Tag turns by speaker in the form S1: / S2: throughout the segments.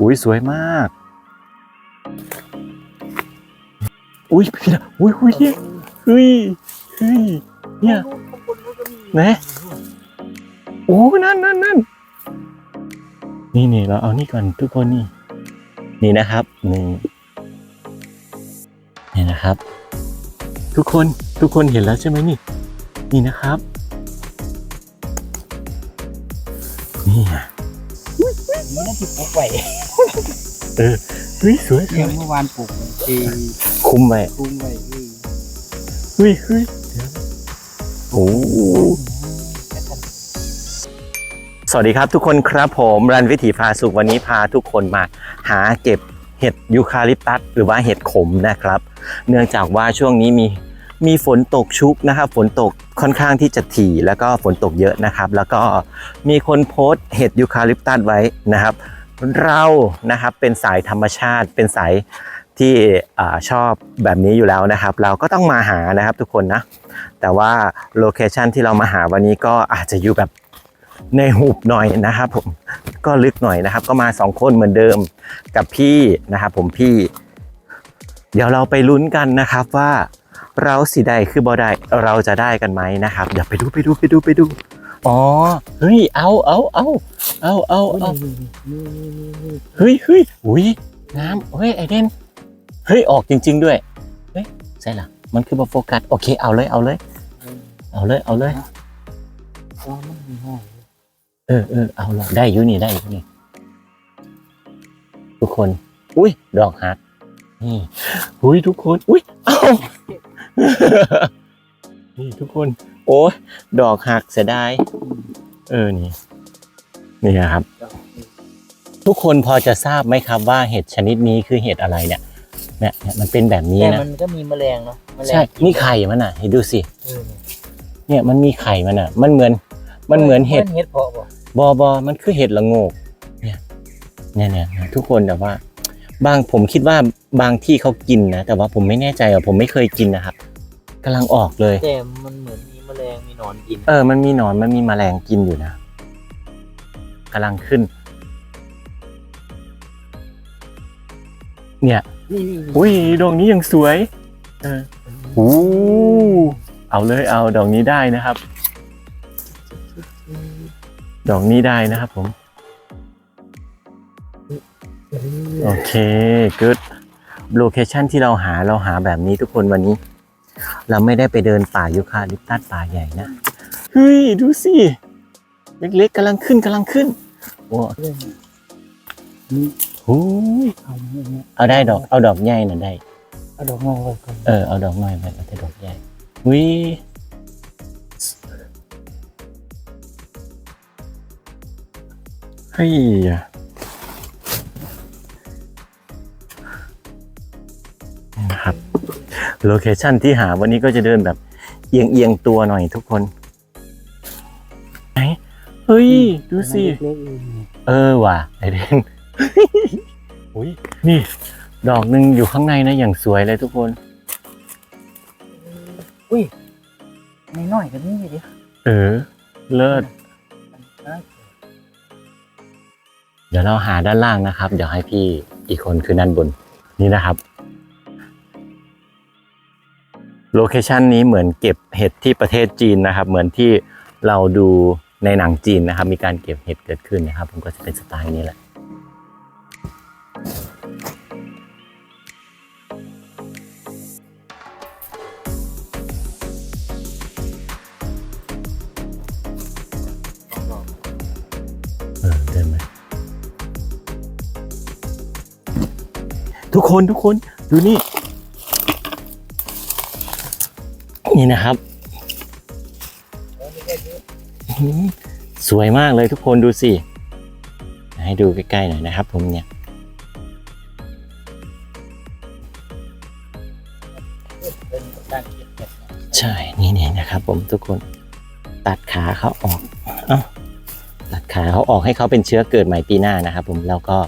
S1: อุ้ยสวยมาก อุ้ยพี่นะอุ้ยอุ้ยเนี่ยเฮ้ยเฮ้ยเนี่ยนะโอ้นั่นนั่นนั่นนี่นี่เราเอานี่ก่อนทุกคนนี่ นี่นะครับนี่นี่นะครับ ทุกคนทุกคนเห็นแล้วใช่ไหมนี่ นี่นะครับ นี่ไง
S2: นี่น่าจะปลูกไว้
S1: เฮ้ยสวยส
S2: เลี้
S1: วย
S2: เมื่อวานปลูกที
S1: คุ้มไหม
S2: คุ้มไว้เออ
S1: เฮ้ยเฮ้ยเดี๋ยวโอ้โหสวัสดีครับทุกคนครับผมรันวิถีพาสุขวันนี้พาทุกคนมาหาเก็บเห็ดยูคาลิปตัสหรือว่าเห็ดขมนะครับ เนื่องจากว่าช่วงนี้มี มีฝนตกชุกนะครับ ฝนตกค่อนข้างที่จะถี่แล้วก็ฝนตกเยอะนะครับ แล้วก็มีคนโพสต์เห็ดยูคาลิปตัสไว้นะครับ เรานะครับเป็นสายธรรมชาติ เป็นสายที่อชอบแบบนี้อยู่แล้วนะครับ เราก็ต้องมาหานะครับทุกคนนะ แต่ว่าโลเคชันที่เรามาหาวันนี้ก็อาจจะอยู่แบบในหุบหน่อยนะครับผมก็ลึกหน่อยนะครับ ก็มาสองคนเหมือนเดิมกับพี่นะครับผมพี่ เดี๋ยวเราไปลุ้นกันนะครับว่า เราสิได้คือบอได้เราจะได้กันไหมนะครับ เดี๋ยวไปดูไปดูไปดูไปดู อ๋อ เฮ้ย เอาเอาเอาเอาเอาเอาเฮ้ยเฮ้ยอุ้ยน้ำเฮ้ยไอเดนเฮ้ยออกจริง ๆ ด้วย เฮ้ยใช่หรอมันคือบอโฟกัสโอเคเอาเลยเอาเลย เอาเลยเอาเลย
S2: ว่ามันมีห้อย
S1: เออเออเอาเลยได้อยู่นี่ได้อยู่นี่ทุกคน อุ้ยดอกหักนี่อุ้ยทุกคน อุ้ยเอ้า นี่ทุกคน โอ้ยดอกหักเสียดายเออนี่ นี่ครับ ทุกคนพอจะทราบไหมครับว่าเห็ดชนิดนี้คือเห็ดอะไรเนี่ยเนี่ยเนี่ยมันเป็นแบบนี้
S2: แต่
S1: นะ
S2: มันก็มีแมลงเนาะแมลง
S1: ใช่นี่ไข่มันอะให้ดูสิ
S2: เออ
S1: เนี่ยมันมีไข่มันอะ มันเหมือน มันเหมือนเห็ด
S2: เห็ดเพาะบ่
S1: บอบอมันคือเห็ดละโงก เนี่ย เนี่ยเนี่ยเนี่ยทุกคนแต่ว่า บางผมคิดว่าบางที่เขากินนะ แต่ว่าผมไม่แน่ใจอะผมไม่เคยกินนะครับ กำลังออกเลย
S2: แต่มันเหมือนมีแมลงมีหนอนกิน
S1: เออ มันมีหนอน มันมีแมลงกินอยู่นะกำลังขึ้น เนี่ย
S2: นี่นี่
S1: อุ้ยดอกนี้ยังสวย เออโอ้เอาเลยเอาดอกนี้ได้นะครับ ดอกนี้ได้นะครับผม โอเคก o ดโลเคชันที่เราหาเราหาแบบนี้ทุกคนวันนี้ เราไม่ได้ไปเดินป่ายูคาลิปตัสป่าใหญ่นะ เฮ้ย ดูสิ เล็กๆกำลังขึ้นกำลังขึ้นโอ้
S2: นี่
S1: โหย
S2: เอาเนี่ย
S1: เอาได้ดอก เอาดอกใหญ่น่ะได้
S2: เอาดอกไม้ไว้ก่อน
S1: เออ เอาดอกน้อยไปเอาแต่ดอกใหญ่วิเฮ้ย โลเคชั่นที่หาวันนี้ก็จะเดินแบบเอียงเอียงๆตัวหน่อยทุกคนไหนเฮ้ย ดูสิ
S2: เล็กๆเอง
S1: เออว่ะไอเดนอุ้ยนี่ ดอกหนึ่งอยู่ข้างในนะอย่างสวยเลยทุกคน
S2: น้อยๆก็มีอยู่ดิ
S1: เออ เลิศเดี๋ยวเราหาด้านล่างนะครับ เดี๋ยวให้พี่อีกคนคือด้านบน นี่นะครับ โลเคชันนี้เหมือนเก็บเห็ดที่ประเทศจีนนะครับ เหมือนที่เราดูในหนังจีนนะครับ มีการเก็บเห็ดเกิดขึ้นนะครับ ผมก็จะเป็นสไตล์นี้แหละเออเดินไหมทุกคนทุกคนดูนี่ นี่นะครับ สวยมากเลยทุกคนดูสิ ให้ดูใกล้ๆหน่อยนะครับ ผมเนี่ย ใช่ นี่นี่นะครับ ผมทุกคน ตัดขาเขาออก เอ้า ตัดขาเขาออกให้เขาเป็นเชื้อเกิดใหม่ปีหน้านะครับ ผม แล้วก็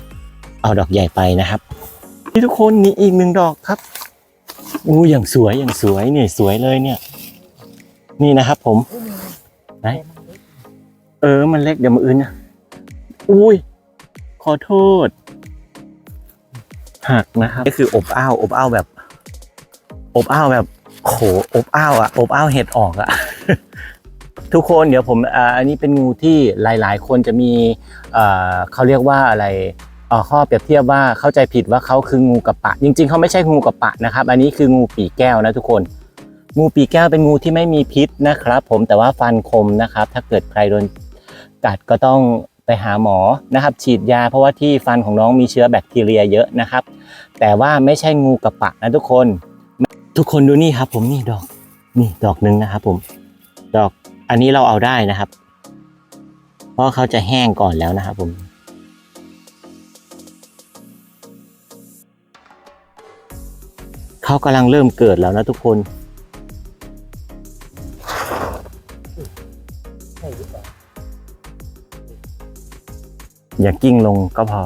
S1: เอาดอกใหญ่ไปนะครับ นี่ทุกคนนี่อีกหนึ่งดอกครับ อู้อย่างสวยอย่างสวยนี่สวยเลยเนี่ย นี่นะครับผมไหนเออมันเล็กเดี๋ยวมาอื่นนะอุ้ย ขอโทษ หักนะครับนี่คืออบอ้าวอบอ้าวแบบ อบอ้าวแบบโหอบอ้าวอะอบอ้าวเห็ดออกอะทุกคนเดี๋ยวผมอันนี้เป็นงูที่หลาย ๆ คนจะมีเขาเรียกว่าอะไร ข้อเปรียบเทียบว่าเข้าใจผิดว่าเขาคืองูกระปะ จริง ๆเขาไม่ใช่งูกระปะนะครับ อันนี้คืองูปีแก้วนะทุกคน งูปีแก้วเป็นงูที่ไม่มีพิษนะครับ ผมแต่ว่าฟันคมนะครับ ถ้าเกิดใครโดนกัดก็ต้องไปหาหมอนะครับ ฉีดยาเพราะว่าที่ฟันของน้องมีเชื้อแบคทีเรียเยอะนะครับ แต่ว่าไม่ใช่งูกระปะนะทุกคน ทุกคนดูนี่ครับ ผมนี่ดอกนี่ดอกหนึ่งนะครับ ผมดอกอันนี้เราเอาได้นะครับ เพราะเขาจะแห้งก่อนแล้วนะครับผม เขากำลังเริ่มเกิดแล้วนะทุกคน
S2: ใช่หรือเปล่า
S1: อย่ากิ้งลงก็พอ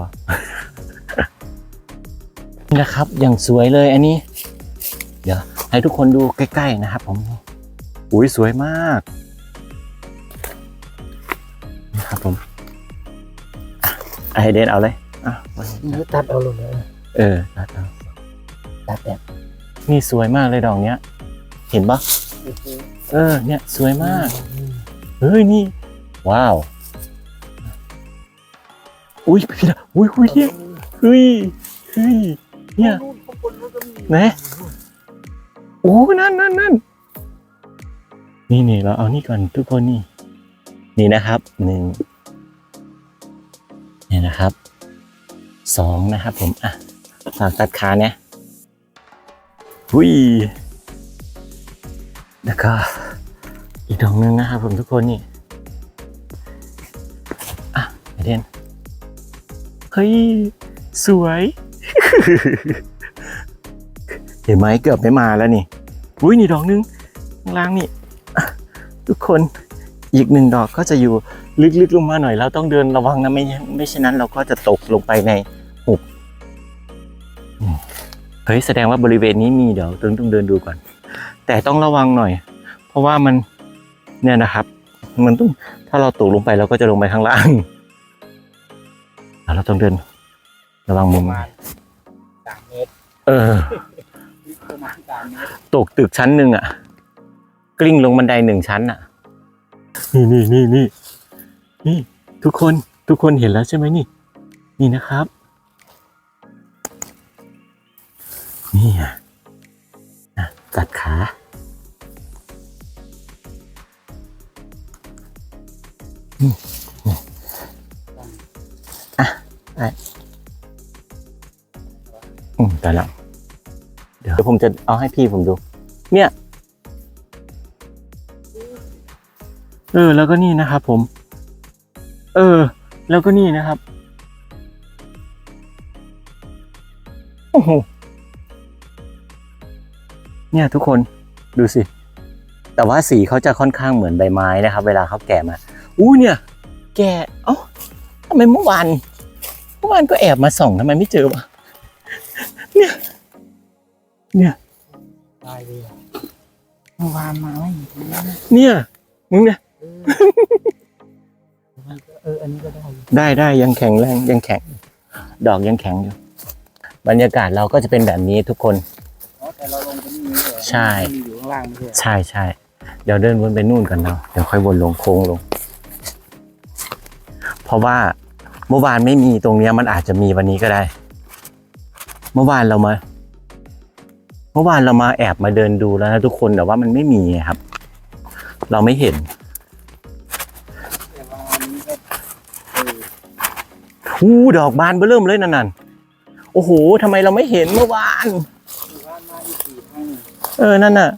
S1: นะครับ อย่างสวยเลยอันนี้ เดี๋ยวให้ทุกคนดูใกล้ๆนะครับผมอุ้ยสวยมากนะครับผมอะไอะให้เดนเอาเลยอะ
S2: นี่ตัดเอาลงเลย
S1: เออตัดเอา
S2: ตัดแบบ
S1: นี่สวยมากเลยดอกเนี้ย เห็นปะเออ เนี่ยสวยมาก เฮ้ยนี่ ว้าว อุ้ยพี่ดาอุ้ยอุ้ยเนี่ยเฮ้ยเฮ้ยเนี่ย
S2: ข้างบนมันก็มี
S1: ไหนโอ้นั่นนั่นนั่นนี่นี่เราเอานี่ก่อนทุกคนนี่ นี่นะครับหนึ่งนี่นะครับสองนะครับผมอะฝากตัดขาเนี่ย หุยแล้วก็อีกดอกหนึงนะครับผมทุกคนนี่ อะไอเดนเฮ้ย สวย เห็นไหมเกือบไม่มาแล้วนี่อุ้ยนี่ดอกหนึงข้างล่างนี่ ทุกคนอีกหนึ่งดอกก็จะอยู่ลึกๆลงมาหน่อยเราต้องเดินระวังนะไม่ไม่เช่นนั้นเราก็จะตกลงไปใน เฮ้ยแสดงว่าบริเวณนี้มีเดี๋ยวต้องต้องเดินดูก่อน แต่ต้องระวังหน่อย เพราะว่ามันเนี่ยนะครับ มันต้องถ้าเราตกลงไปเราก็จะลงไปข้างล่างอะเราต้องเดิน ระวัง
S2: ป
S1: มุ
S2: ระ
S1: ม
S2: มาณสามเมตร
S1: เออ
S2: ประมาณสามเมตร
S1: ตกตึกชั้นหนึ่งอะกลิ้งลงบันไดหนึ่งชั้นอะนี่นี่นี่นี่นี่ ทุกคนทุกคนเห็นแล้วใช่ไหมนี่ นี่นะครับ นี่อะอะกัดขาอืมอะได้อืมแต่ละเดี๋ยวผมจะเอาให้พี่ผมดู เนี่ย เออ แล้วก็นี่นะครับผม เออ แล้วก็นี่นะครับ โอ้โห เนี่ยทุกคนดูสิ แต่ว่าสีเขาจะค่อนข้างเหมือนใบไม้นะครับ เวลาเขาแก่มาอู้เนี่ย แกเอ้าทำไมเมื่อวานเมื่อวานก็แอบมาส่องทำไมไม่เจอวะเนี่ย เนี่ย
S2: ตายเลยอะเมื่อวานมาไม่เห็นนะ
S1: เนี่ยมึงเนี่ย
S2: เอออันนี้ก็ได้อยู่
S1: ได้ได้ยังแข็งแรงยังแข็ง ดอกยังแข็งอยู่ บรรยากาศเราก็จะเป็นแบบนี้ทุกคน
S2: อ๋อ แต่เราลงไปนี่เลยเหรอ
S1: ใช่
S2: มันมีอยู่ข้างล่างไม่ใช่เหรอ
S1: ใช่ใช่เดี๋ยวเดินวนไปนู่นกันเนาะเดี๋ยวค่อยวนลงโค้งลง เพราะว่าเมื่อวานไม่มีตรงเนี้ยมันอาจจะมีวันนี้ก็ได้ เมื่อวานเรามา เมื่อวานเรามาแอบมาเดินดูแล้วนะทุกคนแต่ว่ามันไม่มีไงครับ เราไม่เห็น
S2: แต่ว่าอันนี้ก็เออ
S1: หูดอกบานเบ้อเริ่มเลยนั่นนั่นโอ้โหทำไมเราไม่เห็นเมื่อวาน
S2: เมื่อวานมาอีกสี่ครั้ง
S1: เออ นั่นน่ะ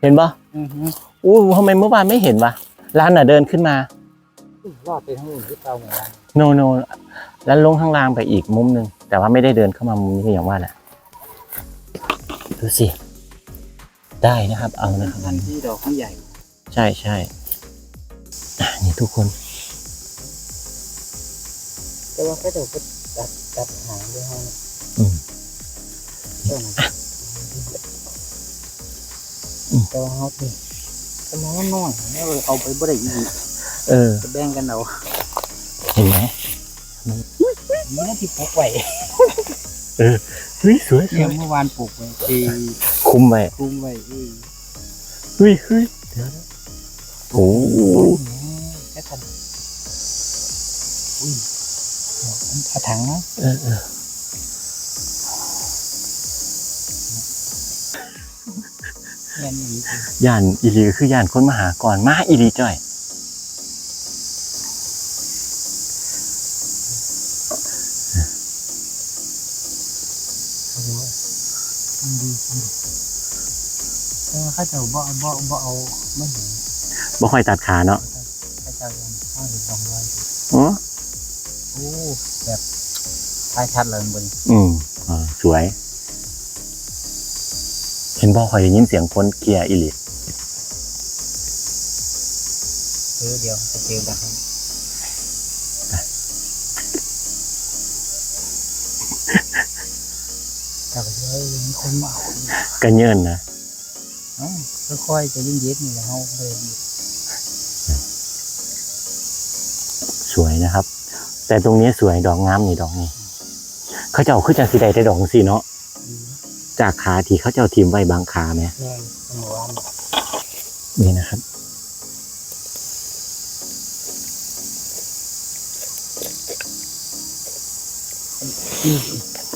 S1: เห็นปะ
S2: อือฮึ
S1: อู้ทำไมเมื่อวานไม่เห็นวะ ร้านน่ะเดินขึ้นมา
S2: รอดไปทั้งหมดหรือเปล่าเหมือนกัน
S1: โนโนแล้วลงข้างล่างไปอีกมุมหนึ่ง แต่ว่าไม่ได้เดินเข้ามามุมนี้อย่างว่าแหละ ดูสิ ได้นะครับ เอานะครับ
S2: อันที่ดอกข้างใหญ่
S1: ใช่ใช่อะนี่ทุกคน
S2: แต่ว่าก็เดี๋ยวก็ตัดตัดหางด้วยให้ แต่ว่าเขานี่ก็มองว่าน้อยเนี่ยเราเอาไปบ่ได้อีก
S1: เออ
S2: จะแบ่งกันเอา
S1: เห็นไหม
S2: นี่นะที่พกไว้
S1: เออเฮ้ยสวยส
S2: เนี่
S1: วยย
S2: เมื่อวานปลูกไว้ตี
S1: คุ้มไป
S2: คุ้มไว้เออ
S1: เฮ้ยเฮ้ยเดี๋ยวนะโอ้โห
S2: แค่ทันอุ้ยเดี๋ยวมันถ้าถังนะ
S1: เออเออ
S2: แค่นี้
S1: ย่านอีหลีคือย่านคนมาหาก่อนมาอีหลีจ้อย
S2: เขาดูว่ามันดีจริงแต่ว่าเขาจะบ่บ่บ่เอาไม่เห็น
S1: บ่ค่อยตัดขาเนาะ
S2: เขาจะยังห้าสิบสองร้อย
S1: อ๋อ
S2: โอ้แบบท้ายชัดเลยบน
S1: อืมอ่าสวย เห็นบ่ค่อยได้ยินเสียงคนเกียร์อีหลี
S2: เออเดียวจะเจอแบบนั้นแต่ก็เฮ้ยมีคนมาเอาอีก
S1: กันเยินนะ
S2: เอ้าค่อยๆจะยิ่งเย็ดนี่แหละเขาเลย
S1: สวยนะครับ แต่ตรงนี้สวยดอกงามนี่ดอกนี้เขาจะเอาขึ้นจากสีใดได้ดอกสีเนาะ จากขาที่เขาจะเอาทีมไว้บางขาไหม
S2: แม่งเมื่อวาน
S1: นี่นะครับ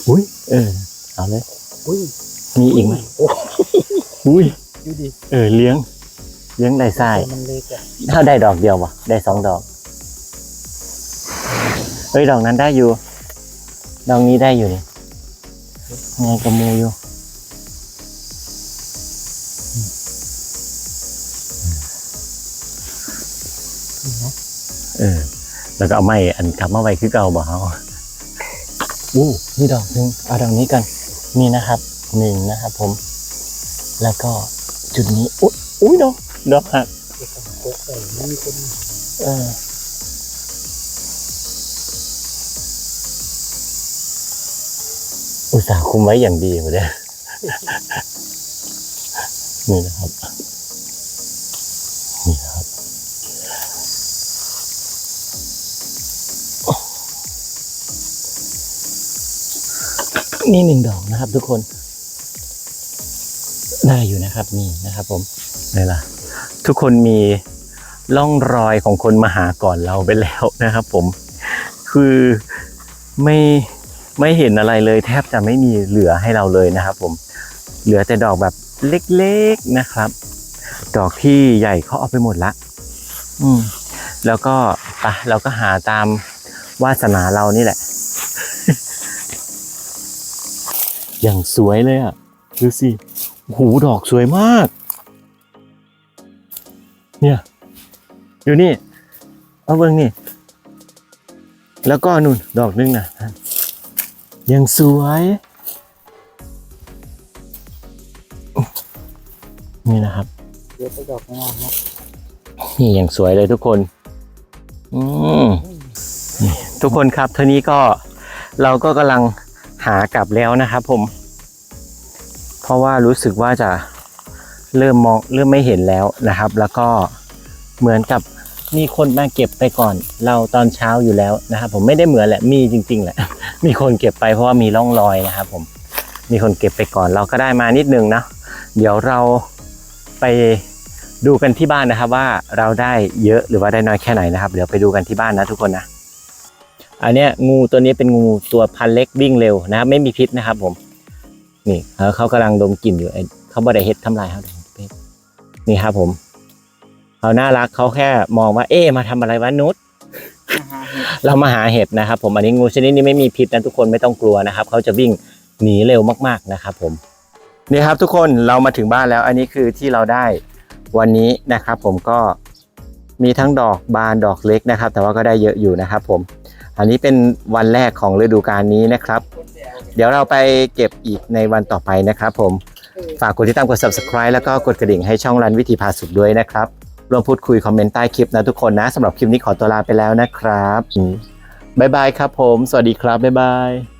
S1: อุ้ยเออเอาเลย
S2: อุ้ย
S1: มีอีกไหม
S2: โอ้
S1: อุ้ย
S2: ดูดิ
S1: เออเลี้ยง เลี้ยงได้ไส้
S2: มันเล็กอะ
S1: ถ้าได้ดอกเดียววะได้สองดอกเฮ้ยดอกนั้นได้อยู่ ดอกนี้ได้อยู่นี่ไงกระมูอยู่ แล้วก็เอาไม้อันกลับมาไว้คือเก่าบ่เฮาอู้นี่ดอกหนึ่งเอาดอกนี้กันนี่นะครับหนึ่งนะครับผม แล้วก็จุดนี้อุ้ยอุ้ยดอกดอกหัก
S2: เด็กกับโคกเนมีคน
S1: เอออุตส่าห์คุมไว้อย่างดีหมดเลยนี่นะครับ นี่หนึ่งดอกนะครับ ทุกคนได้อยู่นะครับนี่นะครับ ผมนี่ล่ะ ทุกคนมีร่องรอยของคนมาหาก่อนเราไปแล้วนะครับ ผม คือไม่ไม่เห็นอะไรเลยแทบจะไม่มีเหลือให้เราเลยนะครับ ผม เหลือแต่ดอกแบบเล็กๆนะครับ ดอกที่ใหญ่เขาเอาไปหมดละ อืม แล้วก็ไปะเราก็หาตามวาสนาเรานี่แหละ อย่างสวยเลยอะ ดูสิโอ้โหดอกสวยมาก เนี่ย อยู่นี่ เอาเบิ่งนี่ แล้วก็นู่น ดอกนึงนะยังสวย นี่นะครับ
S2: เดี๋ยวไปดอกงามนะ
S1: นี่อย่างสวยเลยทุกคน อืมนี่ทุกคนครับเท่านี้ก็เราก็กำลัง หากลับแล้วนะครับผม เพราะว่ารู้สึกว่าจะเริ่มมองเริ่มไม่เห็นแล้วนะครับ แล้วก็เหมือนกับมีคนมาเก็บไปก่อน เราตอนเช้าอยู่แล้วนะครับ ผมไม่ได้เหมือนแหละมีจริง ๆ แหละ มีคนเก็บไปเพราะว่ามีร่องรอยนะครับ ผมมีคนเก็บไปก่อนเราก็ได้มานิดนึงนะเดี๋ยวเราไปดูกันที่บ้านนะครับว่าเราได้เยอะหรือว่าได้น้อยแค่ไหนนะครับ เดี๋ยวไปดูกันที่บ้านนะทุกคนนะ อันเนี้ยงูตัวนี้เป็นงูตัวพันเล็กวิ่งเร็วนะครับไม่มีพิษนะครับ ผม นี่เขากำลังดมกลิ่นอยู่เขาบ่ได้เฮ็ดทำลายเขาเดี๋ยนี่ครับผมเขาน่ารักเขาแค่มองว่า เอ๊มาทำอะไรวะนุชเรามาหาเห็ดนะครับ ผมอันนี้งูชนิดนี้ไม่มีพิษนะทุกคนไม่ต้องกลัวนะครับเขาจะวิ่งหนีเร็วมากๆนะครับ ผมนี่ครับทุกคนเรามาถึงบ้านแล้ว อันนี้คือที่เราได้วันนี้นะครับ ผมก็มีทั้งดอกบานดอกเล็กนะครับ แต่ว่าก็ได้เยอะอยู่นะครับ ผม อันนี้เป็นวันแรกของฤดูกาลนี้นะครับ เดี๋ยวเราไปเก็บอีกในวันต่อไปนะครับผม ฝากกดติดตามกด subscribe แล้วก็กดกระดิ่งให้ช่องรันวิถีพาสุขด้วยนะครับร่วมพูดคุยคอมเมนต์ใต้คลิปนะทุกคนนะสำหรับคลิปนี้ขอตัวลาไปแล้วนะครับอืมบ๊ายบายครับผม สวัสดีครับบ๊ายบาย